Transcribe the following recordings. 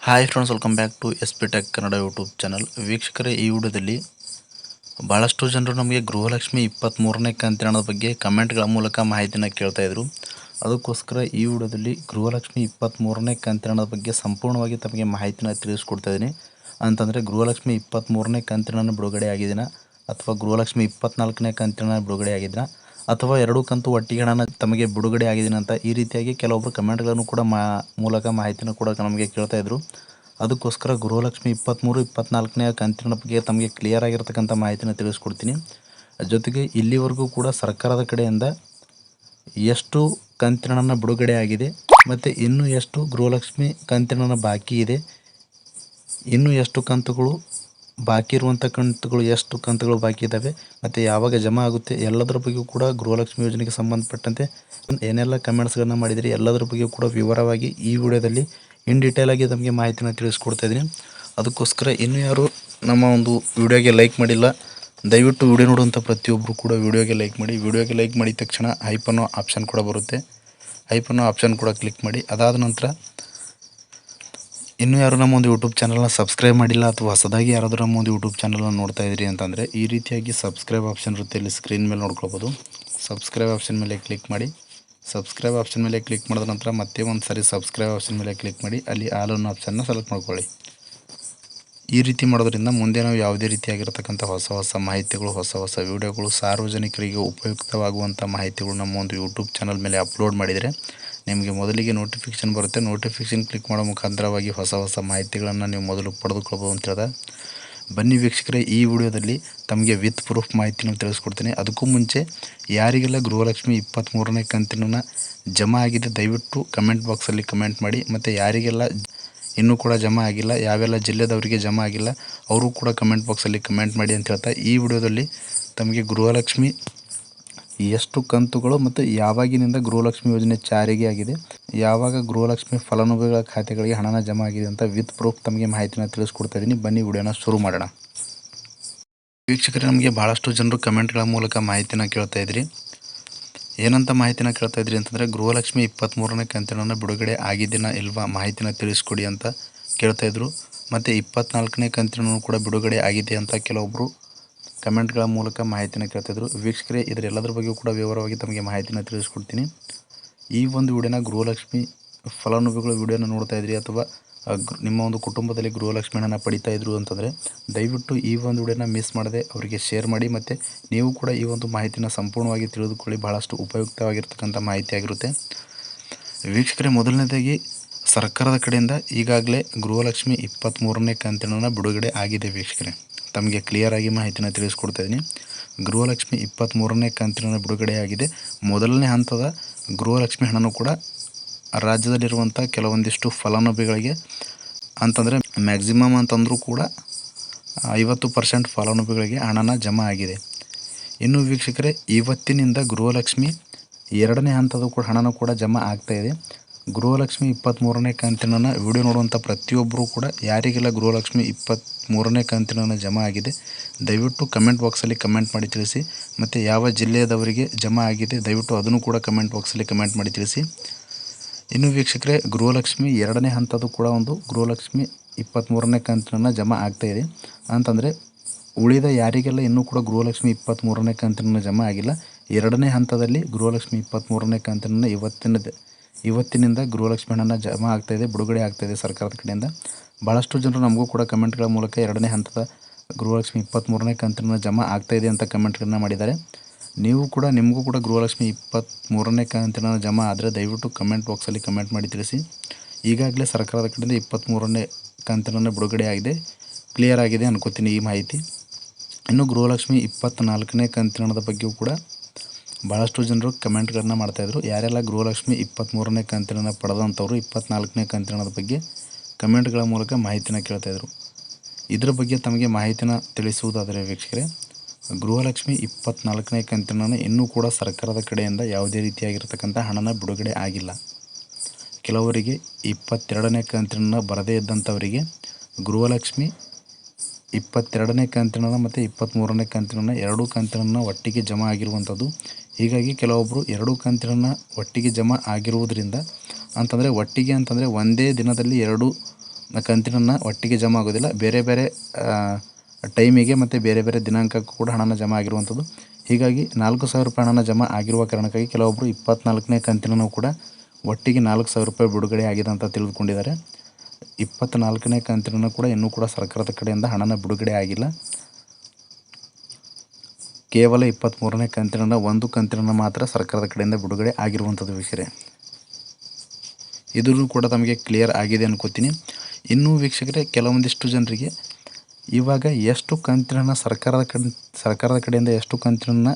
Hi friends welcome back to S P tech Kannada YouTube channel ವೀಕ್ಷಕರೇ, ಈ ವಿಡಿಯೋದಲ್ಲಿ ಭಾಳಷ್ಟು ಜನರು ನಮಗೆ ಗೃಹಲಕ್ಷ್ಮಿ ಇಪ್ಪತ್ತ್ಮೂರನೇ ಕಂತಿನ ಬಗ್ಗೆ ಕಮೆಂಟ್ಗಳ ಮೂಲಕ ಮಾಹಿತಿನ ಕೇಳ್ತಾ ಇದ್ರು. ಅದಕ್ಕೋಸ್ಕರ ಈ ವಿಡಿಯೋದಲ್ಲಿ ಗೃಹಲಕ್ಷ್ಮಿ ಇಪ್ಪತ್ತ್ಮೂರನೇ ಕಂತಿನ ಬಗ್ಗೆ ಸಂಪೂರ್ಣವಾಗಿ ತಮಗೆ ಮಾಹಿತಿನ ತಿಳಿಸ್ಕೊಡ್ತಾ ಇದ್ದೀನಿ. ಅಂತಂದರೆ, ಗೃಹಲಕ್ಷ್ಮಿ ಇಪ್ಪತ್ತ್ಮೂರನೇ ಕಂತಿನ ಬಿಡುಗಡೆ ಆಗಿದ್ದೀನ ಅಥವಾ ಗೃಹಲಕ್ಷ್ಮಿ ಇಪ್ಪತ್ತ್ನಾಲ್ಕನೇ ಕಂತಿನ ಬಿಡುಗಡೆ ಆಗಿದ್ದೀನ ಅಥವಾ ಎರಡು ಕಂತು ಒಟ್ಟಿಗೆ ಹಣನ ತಮಗೆ ಬಿಡುಗಡೆ ಆಗಿದ್ದೀನಿ ಅಂತ ಈ ರೀತಿಯಾಗಿ ಕೆಲವೊಬ್ಬರು ಕಮೆಂಟ್ಗಳನ್ನು ಕೂಡ ಮಾ, ಮೂಲಕ ಮಾಹಿತಿನ ಕೂಡ ನಮಗೆ ಕೇಳ್ತಾ ಇದ್ರು. ಅದಕ್ಕೋಸ್ಕರ ಗೃಹಲಕ್ಷ್ಮಿ ಇಪ್ಪತ್ತ್ಮೂರು ಇಪ್ಪತ್ತ್ನಾಲ್ಕನೇ ಕಂತಿನ ಬಗ್ಗೆ ತಮಗೆ ಕ್ಲಿಯರ್ ಆಗಿರ್ತಕ್ಕಂಥ ಮಾಹಿತಿನ ತಿಳಿಸ್ಕೊಡ್ತೀನಿ. ಜೊತೆಗೆ ಇಲ್ಲಿವರೆಗೂ ಕೂಡ ಸರ್ಕಾರದ ಕಡೆಯಿಂದ ಎಷ್ಟು ಕಂತಿನ ಬಿಡುಗಡೆ ಆಗಿದೆ ಮತ್ತು ಇನ್ನೂ ಎಷ್ಟು ಗೃಹಲಕ್ಷ್ಮಿ ಕಂತಿನ ಬಾಕಿ ಇದೆ, ಇನ್ನೂ ಎಷ್ಟು ಕಂತುಗಳು ಬಾಕಿ ಇರುವಂಥ ಕಂತುಗಳು ಎಷ್ಟು ಕಂತುಗಳು ಬಾಕಿ ಇದ್ದಾವೆ ಮತ್ತು ಯಾವಾಗ ಜಮಾ ಆಗುತ್ತೆ, ಎಲ್ಲದರ ಬಗ್ಗೆಯೂ ಕೂಡ ಗೃಹಲಕ್ಷ್ಮಿ ಯೋಜನೆಗೆ ಸಂಬಂಧಪಟ್ಟಂತೆ ಏನೆಲ್ಲ ಕಮೆಂಟ್ಸ್ಗಳನ್ನ ಮಾಡಿದರೆ, ಎಲ್ಲದರ ಬಗ್ಗೆಯೂ ಕೂಡ ವಿವರವಾಗಿ ಈ ವಿಡಿಯೋದಲ್ಲಿ ಇನ್ ಡೀಟೇಲ್ ಆಗಿ ತಮಗೆ ಮಾಹಿತಿನ ತಿಳಿಸ್ಕೊಡ್ತಾ ಇದ್ದೀನಿ. ಅದಕ್ಕೋಸ್ಕರ ಇನ್ನೂ ಯಾರು ನಮ್ಮ ಒಂದು ವಿಡಿಯೋಗೆ ಲೈಕ್ ಮಾಡಿಲ್ಲ, ದಯವಿಟ್ಟು ವಿಡಿಯೋ ನೋಡುವಂಥ ಪ್ರತಿಯೊಬ್ಬರು ಕೂಡ ವಿಡಿಯೋಗೆ ಲೈಕ್ ಮಾಡಿ. ವಿಡಿಯೋಗೆ ಲೈಕ್ ಮಾಡಿದ ತಕ್ಷಣ ಹೈಪ್ ಆಪ್ಷನ್ ಕೂಡ ಬರುತ್ತೆ. ಹೈಪ್ ಆಪ್ಷನ್ ಕೂಡ ಕ್ಲಿಕ್ ಮಾಡಿ. ಅದಾದ ನಂತರ ಇನ್ನೂ ಯಾರು ನಮ್ಮ ಒಂದು ಯೂಟ್ಯೂಬ್ ಚಾನಲ್ನ ಸಬ್ಸ್ಕ್ರೈಬ್ ಮಾಡಿಲ್ಲ ಅಥವಾ ಹೊಸದಾಗಿ ಯಾರಾದರೂ ನಮ್ಮ ಒಂದು ಯೂಟ್ಯೂಬ್ ಚಾನಲ್ನ ನೋಡ್ತಾ ಇದ್ರಿ ಅಂತಂದರೆ ಈ ರೀತಿಯಾಗಿ ಸಬ್ಸ್ಕ್ರೈಬ್ ಆಪ್ಷನ್ ಇರುತ್ತೆ. ಇಲ್ಲಿ ಸ್ಕ್ರೀನ್ ಮೇಲೆ ನೋಡ್ಕೊಬೋದು ಸಬ್ಸ್ಕ್ರೈಬ್ ಆಪ್ಷನ್ ಮೇಲೆ ಕ್ಲಿಕ್ ಮಾಡಿ. ಸಬ್ಸ್ಕ್ರೈಬ್ ಆಪ್ಷನ್ ಮೇಲೆ ಕ್ಲಿಕ್ ಮಾಡಿದ ನಂತರ ಮತ್ತೆ ಒಂದು ಸಾರಿ ಸಬ್ಸ್ಕ್ರೈಬ್ ಆಪ್ಷನ್ ಮೇಲೆ ಕ್ಲಿಕ್ ಮಾಡಿ. ಅಲ್ಲಿ ಆಲ್ ಅನ್ನೋ ಆಪ್ಷನ್ನ ಸೆಲೆಕ್ಟ್ ಮಾಡ್ಕೊಳ್ಳಿ. ಈ ರೀತಿ ಮಾಡೋದ್ರಿಂದ ಮುಂದೆ ನಾವು ಯಾವುದೇ ರೀತಿಯಾಗಿರ್ತಕ್ಕಂಥ ಹೊಸ ಹೊಸ ಮಾಹಿತಿಗಳು, ಹೊಸ ಹೊಸ ವಿಡಿಯೋಗಳು ಸಾರ್ವಜನಿಕರಿಗೆ ಉಪಯುಕ್ತವಾಗುವಂಥ ಮಾಹಿತಿಗಳು ನಮ್ಮ ಒಂದು ಯೂಟ್ಯೂಬ್ ಚಾನಲ್ ಮೇಲೆ ಅಪ್ಲೋಡ್ ಮಾಡಿದರೆ ನಿಮಗೆ ಮೊದಲಿಗೆ ನೋಟಿಫಿಕೇಷನ್ ಬರುತ್ತೆ. ನೋಟಿಫಿಕೇಷನ್ ಕ್ಲಿಕ್ ಮಾಡೋ ಮುಖಾಂತರವಾಗಿ ಹೊಸ ಹೊಸ ಮಾಹಿತಿಗಳನ್ನು ನೀವು ಮೊದಲು ಪಡೆದುಕೊಳ್ಬೋದು ಅಂತ ಹೇಳಿದ. ಬನ್ನಿ ವೀಕ್ಷಕರೇ, ಈ ವಿಡಿಯೋದಲ್ಲಿ ತಮಗೆ ವಿತ್ ಪ್ರೂಫ್ ಮಾಹಿತಿನ ತಿಳಿಸ್ಕೊಡ್ತೀನಿ. ಅದಕ್ಕೂ ಮುಂಚೆ ಯಾರಿಗೆಲ್ಲ ಗೃಹಲಕ್ಷ್ಮಿ ಇಪ್ಪತ್ತ್ಮೂರನೇ ಕಂತಿನ ಜಮಾ ಆಗಿದೆ, ದಯವಿಟ್ಟು ಕಮೆಂಟ್ ಬಾಕ್ಸಲ್ಲಿ ಕಮೆಂಟ್ ಮಾಡಿ. ಮತ್ತು ಯಾರಿಗೆಲ್ಲ ಇನ್ನೂ ಕೂಡ ಜಮಾ ಆಗಿಲ್ಲ, ಯಾವೆಲ್ಲ ಜಿಲ್ಲೆದವರಿಗೆ ಜಮಾ ಆಗಿಲ್ಲ, ಅವರು ಕೂಡ ಕಮೆಂಟ್ ಬಾಕ್ಸಲ್ಲಿ ಕಮೆಂಟ್ ಮಾಡಿ ಅಂತ ಹೇಳ್ತಾ, ಈ ವಿಡಿಯೋದಲ್ಲಿ ತಮಗೆ ಗೃಹಲಕ್ಷ್ಮಿ ಎಷ್ಟು ಕಂತುಗಳು ಮತ್ತು ಯಾವಾಗಿನಿಂದ ಗೃಹಲಕ್ಷ್ಮಿ ಯೋಜನೆ ಜಾರಿಗೆ ಆಗಿದೆ, ಯಾವಾಗ ಗೃಹಲಕ್ಷ್ಮಿ ಫಲಾನುಭವಿಗಳ ಖಾತೆಗಳಿಗೆ ಹಣನ ಜಮಾ ಆಗಿದೆ ಅಂತ ವಿತ್ ಪ್ರೂಫ್ ತಮಗೆ ಮಾಹಿತಿನ ತಿಳಿಸ್ಕೊಡ್ತಾ ಇದ್ದೀನಿ. ಬನ್ನಿ ವಿಡಿಯೋನ ಶುರು ಮಾಡೋಣ. ವೀಕ್ಷಕರು, ನಮಗೆ ಭಾಳಷ್ಟು ಜನರು ಕಮೆಂಟ್ಗಳ ಮೂಲಕ ಮಾಹಿತಿನ ಕೇಳ್ತಾ ಇದ್ರಿ. ಏನಂತ ಮಾಹಿತಿನ ಕೇಳ್ತಾ ಇದ್ರಿ ಅಂತಂದರೆ, ಗೃಹಲಕ್ಷ್ಮಿ ಇಪ್ಪತ್ತ್ಮೂರನೇ ಕಂತಿನ ಬಿಡುಗಡೆ ಆಗಿದ್ದಿನ ಇಲ್ವಾ ಮಾಹಿತಿನ ತಿಳಿಸ್ಕೊಡಿ ಅಂತ ಕೇಳ್ತಾಯಿದ್ರು ಮತ್ತು ಇಪ್ಪತ್ನಾಲ್ಕನೇ ಕಂತಿನೂ ಕೂಡ ಬಿಡುಗಡೆ ಆಗಿದೆ ಅಂತ ಕೆಲವೊಬ್ಬರು ಕಮೆಂಟ್ಗಳ ಮೂಲಕ ಮಾಹಿತಿನ ಕೇಳ್ತಿದ್ರು. ವೀಕ್ಷಕರೇ, ಇದರೆಲ್ಲದರ ಬಗ್ಗೆ ಕೂಡ ವಿವರವಾಗಿ ತಮಗೆ ಮಾಹಿತಿನ ತಿಳಿಸ್ಕೊಡ್ತೀನಿ. ಈ ಒಂದು ವಿಡಿಯೋನ ಗೃಹಲಕ್ಷ್ಮಿ ಫಲಾನುಭವಿಗಳ ವಿಡಿಯೋನ ನೋಡ್ತಾ ಇದ್ರಿ ಅಥವಾ ನಿಮ್ಮ ಒಂದು ಕುಟುಂಬದಲ್ಲಿ ಗೃಹಲಕ್ಷ್ಮಿಯನ್ನು ಪಡಿತಾ ಇದ್ರು ಅಂತಂದರೆ, ದಯವಿಟ್ಟು ಈ ಒಂದು ವಿಡಿಯೋನ ಮಿಸ್ ಮಾಡದೆ ಅವರಿಗೆ ಶೇರ್ ಮಾಡಿ ಮತ್ತು ನೀವು ಕೂಡ ಈ ಒಂದು ಮಾಹಿತಿನ ಸಂಪೂರ್ಣವಾಗಿ ತಿಳಿದುಕೊಳ್ಳಿ. ಬಹಳಷ್ಟು ಉಪಯುಕ್ತವಾಗಿರ್ತಕ್ಕಂಥ ಮಾಹಿತಿ ಆಗಿರುತ್ತೆ. ವೀಕ್ಷಕರೇ, ಮೊದಲನೇದಾಗಿ ಸರ್ಕಾರದ ಕಡೆಯಿಂದ ಈಗಾಗಲೇ ಗೃಹಲಕ್ಷ್ಮಿ ಇಪ್ಪತ್ತ್ಮೂರನೇ ಕಂತಿನ ಬಿಡುಗಡೆ ಆಗಿದೆ ವೀಕ್ಷಕರೇ. ತಮಗೆ ಕ್ಲಿಯರಾಗಿ ಮಾಹಿತಿನ ತಿಳಿಸ್ಕೊಡ್ತಾ ಇದ್ದೀನಿ. ಗೃಹಲಕ್ಷ್ಮಿ ಇಪ್ಪತ್ತ್ಮೂರನೇ ಕಂತಿನ ಬಿಡುಗಡೆಯಾಗಿದೆ. ಮೊದಲನೇ ಹಂತದ ಗೃಹಲಕ್ಷ್ಮಿ ಹಣನೂ ಕೂಡ ರಾಜ್ಯದಲ್ಲಿರುವಂಥ ಕೆಲವೊಂದಿಷ್ಟು ಫಲಾನುಭವಿಗಳಿಗೆ ಅಂತಂದರೆ ಮ್ಯಾಕ್ಸಿಮಮ್ ಅಂತಂದರೂ ಕೂಡ ಐವತ್ತು ಪರ್ಸೆಂಟ್ ಫಲಾನುಭವಿಗಳಿಗೆ ಹಣನ ಜಮಾ ಆಗಿದೆ. ಇನ್ನು ವೀಕ್ಷಕರೇ, ಇವತ್ತಿನಿಂದ ಗೃಹಲಕ್ಷ್ಮಿ ಎರಡನೇ ಹಂತದ ಕೂಡ ಹಣನೂ ಕೂಡ ಜಮಾ ಆಗ್ತಾಯಿದೆ ಗೃಹಲಕ್ಷ್ಮಿ ಇಪ್ಪತ್ತ್ಮೂರನೇ ಕಂತಿನ ವಿಡಿಯೋ ನೋಡುವಂಥ ಪ್ರತಿಯೊಬ್ಬರೂ ಕೂಡ ಯಾರಿಗೆಲ್ಲ ಗೃಹಲಕ್ಷ್ಮಿ ಇಪ್ಪತ್ತ್ಮೂರನೇ ಕಂತಿನ ಜಮಾ ಆಗಿದೆ, ದಯವಿಟ್ಟು ಕಮೆಂಟ್ ಬಾಕ್ಸಲ್ಲಿ ಕಮೆಂಟ್ ಮಾಡಿ ತಿಳಿಸಿ. ಮತ್ತು ಯಾವ ಜಿಲ್ಲೆಯದವರಿಗೆ ಜಮಾ ಆಗಿದೆ, ದಯವಿಟ್ಟು ಅದನ್ನು ಕೂಡ ಕಮೆಂಟ್ ಬಾಕ್ಸಲ್ಲಿ ಕಮೆಂಟ್ ಮಾಡಿ ತಿಳಿಸಿ. ಇನ್ನು ವೀಕ್ಷಕರೇ, ಗೃಹಲಕ್ಷ್ಮಿ ಎರಡನೇ ಹಂತದ್ದು ಕೂಡ ಒಂದು ಗೃಹಲಕ್ಷ್ಮಿ ಇಪ್ಪತ್ತ್ಮೂರನೇ ಕಂತಿನ ಜಮಾ ಆಗ್ತಾ ಇದೆ. ಅಂತಂದರೆ, ಉಳಿದ ಯಾರಿಗೆಲ್ಲ ಇನ್ನೂ ಕೂಡ ಗೃಹಲಕ್ಷ್ಮಿ ಇಪ್ಪತ್ತ್ಮೂರನೇ ಕಂತಿನ ಜಮಾ ಆಗಿಲ್ಲ, ಎರಡನೇ ಹಂತದಲ್ಲಿ ಗೃಹಲಕ್ಷ್ಮಿ ಇಪ್ಪತ್ತ್ಮೂರನೇ ಕಂತಿನ ಇವತ್ತಿನ ಇವತ್ತಿನಿಂದ ಗೃಹಲಕ್ಷ್ಮಿ ಹಣನ ಜಮಾ ಆಗ್ತಾಯಿದೆ ಬಿಡುಗಡೆ ಆಗ್ತಾಯಿದೆ ಸರ್ಕಾರದ ಕಡೆಯಿಂದ. ಭಾಳಷ್ಟು ಜನರು ನಮಗೂ ಕೂಡ ಕಮೆಂಟ್ಗಳ ಮೂಲಕ ಎರಡನೇ ಹಂತದ ಗೃಹಲಕ್ಷ್ಮಿ ಇಪ್ಪತ್ತ್ಮೂರನೇ ಕಂತಿನ ಜಮಾ ಆಗ್ತಾಯಿದೆ ಅಂತ ಕಮೆಂಟ್ಗಳನ್ನ ಮಾಡಿದ್ದಾರೆ. ನೀವು ಕೂಡ, ನಿಮಗೂ ಕೂಡ ಗೃಹಲಕ್ಷ್ಮಿ ಇಪ್ಪತ್ತ್ಮೂರನೇ ಕಂತಿನ ಜಮಾ ಆದರೆ ದಯವಿಟ್ಟು ಕಮೆಂಟ್ ಬಾಕ್ಸಲ್ಲಿ ಕಮೆಂಟ್ ಮಾಡಿ ತಿಳಿಸಿ. ಈಗಾಗಲೇ ಸರ್ಕಾರದ ಕಡೆಯಿಂದ ಇಪ್ಪತ್ತ್ಮೂರನೇ ಕಂತಿನ ಬಿಡುಗಡೆ ಆಗಿದೆ, ಕ್ಲಿಯರ್ ಆಗಿದೆ ಅನ್ಕೋತೀನಿ ಈ ಮಾಹಿತಿ. ಇನ್ನು ಗೃಹಲಕ್ಷ್ಮಿ ಇಪ್ಪತ್ತ್ನಾಲ್ಕನೇ ಕಂತಿನದ ಬಗ್ಗೆಯೂ ಕೂಡ ಭಾಳಷ್ಟು ಜನರು ಕಮೆಂಟ್ಗಳನ್ನ ಮಾಡ್ತಾಯಿದ್ರು ಯಾರೆಲ್ಲ ಗೃಹಲಕ್ಷ್ಮಿ ಇಪ್ಪತ್ತ್ಮೂರನೇ ಕಂತಿನ ಪಡೆದಂಥವ್ರು ಇಪ್ಪತ್ತ್ನಾಲ್ಕನೇ ಕಂತಿನದ ಬಗ್ಗೆ ಕಮೆಂಟ್ಗಳ ಮೂಲಕ ಮಾಹಿತಿನ ಕೇಳ್ತಾಯಿದ್ರು ಇದರ. ಬಗ್ಗೆ ತಮಗೆ ಮಾಹಿತಿನ ತಿಳಿಸುವುದಾದರೆ ವೀಕ್ಷಕರೇ, ಗೃಹಲಕ್ಷ್ಮಿ ಇಪ್ಪತ್ತ್ನಾಲ್ಕನೇ ಕಂತಿನ ಇನ್ನೂ ಕೂಡ ಸರ್ಕಾರದ ಕಡೆಯಿಂದ ಯಾವುದೇ ರೀತಿಯಾಗಿರ್ತಕ್ಕಂಥ ಹಣನ ಬಿಡುಗಡೆ ಆಗಿಲ್ಲ. ಕೆಲವರಿಗೆ ಇಪ್ಪತ್ತೆರಡನೇ ಕಂತಿನ ಬರದೇ ಇದ್ದಂಥವರಿಗೆ ಗೃಹಲಕ್ಷ್ಮಿ ಇಪ್ಪತ್ತೆರಡನೇ ಕಂತಿನ ಮತ್ತು ಇಪ್ಪತ್ತ್ಮೂರನೇ ಕಂತಿನ ಎರಡೂ ಕಂತಿನ ಒಟ್ಟಿಗೆ ಜಮಾ ಆಗಿರುವಂಥದ್ದು ಹೀಗಾಗಿ ಕೆಲವೊಬ್ಬರು ಎರಡು ಕಂತಿನ ಒಟ್ಟಿಗೆ ಜಮಾ ಆಗಿರುವುದರಿಂದ ಅಂತಂದರೆ ಒಟ್ಟಿಗೆ ಅಂತಂದರೆ ಒಂದೇ ದಿನದಲ್ಲಿ ಎರಡು ಕಂತಿನನ್ನು ಒಟ್ಟಿಗೆ ಜಮಾ ಆಗೋದಿಲ್ಲ. ಬೇರೆ ಬೇರೆ ಟೈಮಿಗೆ ಮತ್ತು ಬೇರೆ ಬೇರೆ ದಿನಾಂಕಕ್ಕೂ ಕೂಡ ಹಣನ ಜಮಾ ಆಗಿರುವಂಥದ್ದು ಹೀಗಾಗಿ ನಾಲ್ಕು ಸಾವಿರ ರೂಪಾಯಿ ಹಣನ ಜಮಾ ಆಗಿರುವ ಕಾರಣಕ್ಕಾಗಿ ಕೆಲವೊಬ್ಬರು ಇಪ್ಪತ್ನಾಲ್ಕನೇ ಕಂತಿನೂ ಕೂಡ ಒಟ್ಟಿಗೆ ನಾಲ್ಕು ಸಾವಿರ ರೂಪಾಯಿ ಬಿಡುಗಡೆ ಆಗಿದೆ ಅಂತ ತಿಳಿದುಕೊಂಡಿದ್ದಾರೆ. ಇಪ್ಪತ್ತ್ನಾಲ್ಕನೇ ಕಂತಿನ ಕೂಡ ಇನ್ನೂ ಕೂಡ ಸರ್ಕಾರದ ಕಡೆಯಿಂದ ಹಣನ ಬಿಡುಗಡೆ ಆಗಿಲ್ಲ. ಕೇವಲ ಇಪ್ಪತ್ತ್ಮೂರನೇ ಕಂತಿನ ಒಂದು ಕಂತಿನ ಮಾತ್ರ ಸರ್ಕಾರದ ಕಡೆಯಿಂದ ಬಿಡುಗಡೆ ಆಗಿರುವಂಥದ್ದು ವೀಕ್ಷಕರೇ ಇದೂ ಕೂಡ ತಮಗೆ ಕ್ಲಿಯರ್ ಆಗಿದೆ ಅನ್ಕೋತೀನಿ. ಇನ್ನೂ ವೀಕ್ಷಕರೇ, ಕೆಲವೊಂದಿಷ್ಟು ಜನರಿಗೆ ಇವಾಗ ಎಷ್ಟು ಕಂತಿನ ಸರ್ಕಾರದ ಕಡೆ, ಸರ್ಕಾರದ ಕಡೆಯಿಂದ ಎಷ್ಟು ಕಂತಿನ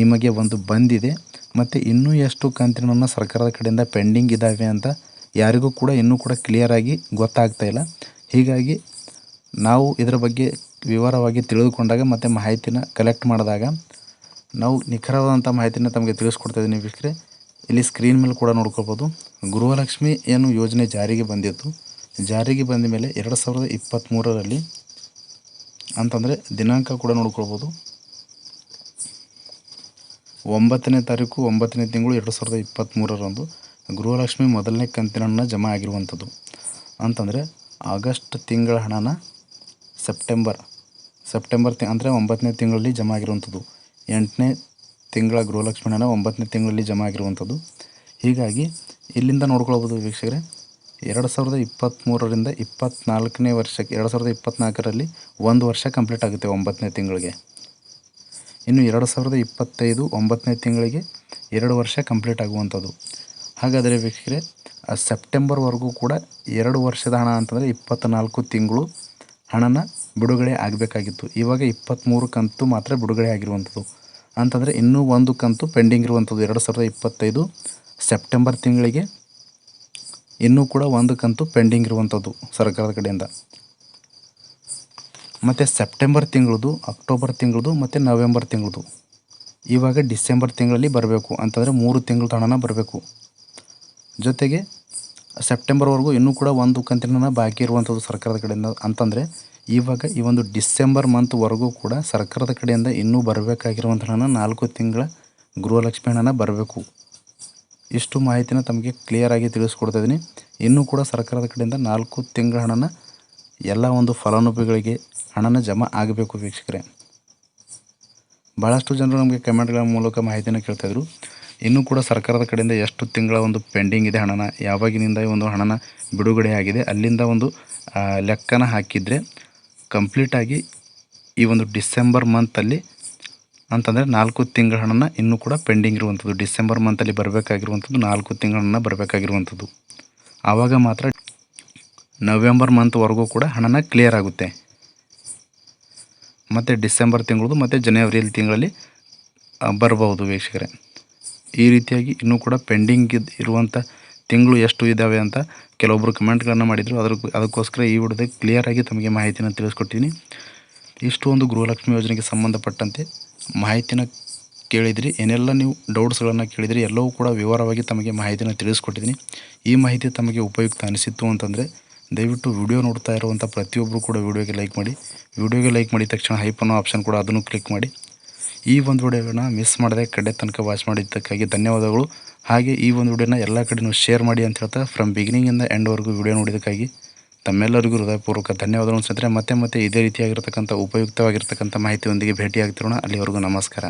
ನಿಮಗೆ ಒಂದು ಬಂದಿದೆ, ಮತ್ತು ಇನ್ನೂ ಎಷ್ಟು ಕಂತಿನ ಸರ್ಕಾರದ ಕಡೆಯಿಂದ ಪೆಂಡಿಂಗ್ ಇದ್ದಾವೆ ಅಂತ ಯಾರಿಗೂ ಕೂಡ ಇನ್ನೂ ಕೂಡ ಕ್ಲಿಯರಾಗಿ ಗೊತ್ತಾಗ್ತಾ ಇಲ್ಲ. ಹೀಗಾಗಿ ನಾವು ಇದರ ಬಗ್ಗೆ ವಿವರವಾಗಿ ತಿಳಿದುಕೊಂಡಾಗ ಮತ್ತು ಮಾಹಿತಿನ ಕಲೆಕ್ಟ್ ಮಾಡಿದಾಗ ನಾವು ನಿಖರವಾದಂಥ ಮಾಹಿತಿನ ತಮಗೆ ತಿಳಿಸ್ಕೊಡ್ತಾ ಇದ್ದೀನಿ ಇಲ್ಲಿ ಸ್ಕ್ರೀನ್ ಮೇಲೆ ಕೂಡ ನೋಡ್ಕೋಬೋದು. ಗೃಹಲಕ್ಷ್ಮಿ ಏನು ಯೋಜನೆ ಜಾರಿಗೆ ಬಂದಿತ್ತು. ಜಾರಿಗೆ ಬಂದ ಮೇಲೆ ಎರಡು ಸಾವಿರದ ಇಪ್ಪತ್ತ್ಮೂರರಲ್ಲಿ ಅಂತಂದರೆ ದಿನಾಂಕ ಕೂಡ ನೋಡ್ಕೊಳ್ಬೋದು. ಒಂಬತ್ತನೇ ತಾರೀಕು, ಒಂಬತ್ತನೇ ತಿಂಗಳು ಎರಡು ಸಾವಿರದ ಇಪ್ಪತ್ತ್ಮೂರರಂದು ಗೃಹಲಕ್ಷ್ಮಿ ಮೊದಲನೇ ಕಂತಿನ ಹಣ ಜಮಾ ಆಗಿರುವಂಥದ್ದು. ಅಂತಂದರೆ ಆಗಸ್ಟ್ ತಿಂಗಳ ಹಣನ ಸೆಪ್ಟೆಂಬರ್ ಸೆಪ್ಟೆಂಬರ್ ತಿ, ಅಂದರೆ ಒಂಬತ್ತನೇ ತಿಂಗಳಲ್ಲಿ ಜಮಾ ಆಗಿರುವಂಥದ್ದು ಎಂಟನೇ ತಿಂಗಳ ಗೃಹಲಕ್ಷ್ಮಿ ಹಣ ಒಂಬತ್ತನೇ ತಿಂಗಳಲ್ಲಿ ಜಮಾ ಆಗಿರುವಂಥದ್ದು ಹೀಗಾಗಿ ಇಲ್ಲಿಂದ ನೋಡ್ಕೊಳ್ಬೋದು ವೀಕ್ಷಕರೇ, ಎರಡು ಸಾವಿರದ ಇಪ್ಪತ್ತ್ಮೂರರಿಂದ ಇಪ್ಪತ್ತ್ನಾಲ್ಕನೇ ವರ್ಷಕ್ಕೆ, ಎರಡು ಸಾವಿರದ ಇಪ್ಪತ್ತ್ನಾಲ್ಕರಲ್ಲಿ ಒಂದು ವರ್ಷ ಕಂಪ್ಲೀಟ್ ಆಗುತ್ತೆ ಒಂಬತ್ತನೇ ತಿಂಗಳಿಗೆ. ಇನ್ನು ಎರಡು ಸಾವಿರದ ಇಪ್ಪತ್ತೈದು ಒಂಬತ್ತನೇ ತಿಂಗಳಿಗೆ ಎರಡು ವರ್ಷ ಕಂಪ್ಲೀಟ್ ಆಗುವಂಥದ್ದು. ಹಾಗಾದರೆ ವೀಕ್ಷಕರೇ ಸೆಪ್ಟೆಂಬರ್ವರೆಗೂ ಕೂಡ ಎರಡು ವರ್ಷದ ಹಣ ಅಂತಂದರೆ ಇಪ್ಪತ್ತ್ನಾಲ್ಕು ತಿಂಗಳು ಹಣನ ಬಿಡುಗಡೆ ಆಗಬೇಕಾಗಿತ್ತು. ಇವಾಗ ಇಪ್ಪತ್ತ್ಮೂರು ಕಂತು ಮಾತ್ರ ಬಿಡುಗಡೆ ಆಗಿರುವಂಥದ್ದು. ಅಂತಂದರೆ ಇನ್ನೂ ಒಂದು ಕಂತು ಪೆಂಡಿಂಗ್ ಇರುವಂಥದ್ದು. ಎರಡು ಸಾವಿರದ ಇಪ್ಪತ್ತೈದು ಸೆಪ್ಟೆಂಬರ್ ತಿಂಗಳಿಗೆ ಇನ್ನೂ ಕೂಡ ಒಂದು ಕಂತು ಪೆಂಡಿಂಗ್ ಇರುವಂಥದ್ದು ಸರ್ಕಾರದ ಕಡೆಯಿಂದ. ಮತ್ತು ಸೆಪ್ಟೆಂಬರ್ ತಿಂಗಳದು, ಅಕ್ಟೋಬರ್ ತಿಂಗಳದು, ಮತ್ತು ನವೆಂಬರ್ ತಿಂಗಳದು. ಇವಾಗ ಡಿಸೆಂಬರ್ ತಿಂಗಳಲ್ಲಿ ಬರಬೇಕು. ಅಂತಂದರೆ ಮೂರು ತಿಂಗಳ ಹಣನ ಬರಬೇಕು. ಜೊತೆಗೆ ಸೆಪ್ಟೆಂಬರ್ವರೆಗೂ ಇನ್ನೂ ಕೂಡ ಒಂದು ಕಂತಿನ ಬಾಕಿ ಇರುವಂಥದ್ದು ಸರ್ಕಾರದ ಕಡೆಯಿಂದ ಅಂತಂದರೆ, ಇವಾಗ ಈ ಒಂದು ಡಿಸೆಂಬರ್ ಮಂತ್ವರೆಗೂ ಕೂಡ ಸರ್ಕಾರದ ಕಡೆಯಿಂದ ಇನ್ನೂ ಬರಬೇಕಾಗಿರುವಂಥ ಹಣ ನಾಲ್ಕು ತಿಂಗಳ ಗೃಹಲಕ್ಷ್ಮಿ ಹಣನ ಬರಬೇಕು. ಇಷ್ಟು ಮಾಹಿತಿನ ತಮಗೆ ಕ್ಲಿಯರಾಗಿ ತಿಳಿಸ್ಕೊಡ್ತಾ ಇದ್ದೀನಿ. ಇನ್ನೂ ಕೂಡ ಸರ್ಕಾರದ ಕಡೆಯಿಂದ ನಾಲ್ಕು ತಿಂಗಳ ಹಣನ ಎಲ್ಲ ಒಂದು ಫಲಾನುಭವಿಗಳಿಗೆ ಹಣನ ಜಮಾ ಆಗಬೇಕು ವೀಕ್ಷಕರೇ. ಭಾಳಷ್ಟು ಜನರು ನಮಗೆ ಕಮೆಂಟ್ಗಳ ಮೂಲಕ ಮಾಹಿತಿನ ಕೇಳ್ತಾಯಿದ್ರು ಇನ್ನೂ ಕೂಡ ಸರ್ಕಾರದ ಕಡೆಯಿಂದ ಎಷ್ಟು ತಿಂಗಳ ಒಂದು ಪೆಂಡಿಂಗ್ ಇದೆ ಹಣನ, ಯಾವಾಗಿನಿಂದ ಈ ಒಂದು ಹಣನ ಬಿಡುಗಡೆ ಆಗಿದೆ, ಅಲ್ಲಿಂದ ಒಂದು ಲೆಕ್ಕನ ಹಾಕಿದರೆ ಕಂಪ್ಲೀಟಾಗಿ ಈ ಒಂದು ಡಿಸೆಂಬರ್ ಮಂತಲ್ಲಿ ಅಂತಂದರೆ ನಾಲ್ಕು ತಿಂಗಳ ಹಣನ ಇನ್ನೂ ಕೂಡ ಪೆಂಡಿಂಗ್ ಇರುವಂಥದ್ದು ಡಿಸೆಂಬರ್ ಮಂತಲ್ಲಿ ಬರಬೇಕಾಗಿರುವಂಥದ್ದು ನಾಲ್ಕು ತಿಂಗಳ ಹಣ ಬರಬೇಕಾಗಿರುವಂಥದ್ದು ಆವಾಗ ಮಾತ್ರ ನವೆಂಬರ್ ಮಂತ್ವರೆಗೂ ಕೂಡ ಹಣನ ಕ್ಲಿಯರ್ ಆಗುತ್ತೆ. ಮತ್ತು ಡಿಸೆಂಬರ್ ತಿಂಗಳದು ಮತ್ತು ಜನವರಿ ತಿಂಗಳಲ್ಲಿ ಬರಬಹುದು ವೀಕ್ಷಕರೇ. ಈ ರೀತಿಯಾಗಿ ಇನ್ನೂ ಕೂಡ ಪೆಂಡಿಂಗ್ ಇರುವಂಥ ತಿಂಗಳು ಎಷ್ಟು ಇದ್ದಾವೆ ಅಂತ ಕೆಲವೊಬ್ಬರು ಕಮೆಂಟ್ಗಳನ್ನು ಮಾಡಿದರು. ಅದ್ರ ಅದಕ್ಕೋಸ್ಕರ ಈ ವಿಡಿಯೋದಾಗ ಕ್ಲಿಯರಾಗಿ ತಮಗೆ ಮಾಹಿತಿನ ತಿಳಿಸ್ಕೊಡ್ತೀನಿ ಇಷ್ಟು ಒಂದು ಗೃಹಲಕ್ಷ್ಮಿ ಯೋಜನೆಗೆ ಸಂಬಂಧಪಟ್ಟಂತೆ ಮಾಹಿತಿನ ಕೇಳಿದಿರಿ. ಏನೆಲ್ಲ ನೀವು ಡೌಟ್ಸ್ಗಳನ್ನು ಕೇಳಿದಿರಿ, ಎಲ್ಲವೂ ಕೂಡ ವಿವರವಾಗಿ ತಮಗೆ ಮಾಹಿತಿನ ತಿಳಿಸ್ಕೊಟ್ಟಿದ್ದೀನಿ ಈ ಮಾಹಿತಿ ತಮಗೆ ಉಪಯುಕ್ತ ಅನಿಸಿತ್ತು ಅಂತಂದರೆ ದಯವಿಟ್ಟು ವಿಡಿಯೋ ನೋಡ್ತಾ ಇರುವಂಥ ಪ್ರತಿಯೊಬ್ಬರು ಕೂಡ ವಿಡಿಯೋಗೆ ಲೈಕ್ ಮಾಡಿ. ವಿಡಿಯೋಗೆ ಲೈಕ್ ಮಾಡಿದ ತಕ್ಷಣ ಹೈಪ್ ಅನ್ನೋ ಆಪ್ಷನ್ ಕೂಡ ಅದನ್ನು ಕ್ಲಿಕ್ ಮಾಡಿ. ಈ ಒಂದು ವಿಡಿಯೋನ ಮಿಸ್ ಮಾಡದೆ ಕಡೆ ತನಕ ವಾಚ್ ಮಾಡಿದ್ದಕ್ಕಾಗಿ ಧನ್ಯವಾದಗಳು. ಹಾಗೆ ಈ ಒಂದು ವಿಡಿಯೋನ ಎಲ್ಲ ಕಡೆನೂ ಶೇರ್ ಮಾಡಿ ಅಂತ ಹೇಳ್ತಾ ಫ್ರಮ್ ಬಿಗಿನಿಂಗಿಂದ ಎಂಡ್ವರೆಗೂ ವಿಡಿಯೋ ನೋಡಿದ್ದಕ್ಕಾಗಿ ತಮ್ಮೆಲ್ಲರಿಗೂ ಹೃದಯಪೂರ್ವಕ ಧನ್ಯವಾದಗಳು ಸ್ನೇಹಿತರೆ ಮತ್ತೆ ಮತ್ತೆ ಇದೇ ರೀತಿಯಾಗಿರ್ತಕ್ಕಂಥ ಉಪಯುಕ್ತವಾಗಿರ್ತಕ್ಕಂಥ ಮಾಹಿತಿಯೊಂದಿಗೆ ಭೇಟಿಯಾಗ್ತಿರೋಣ. ಅಲ್ಲಿವರೆಗೂ ನಮಸ್ಕಾರ.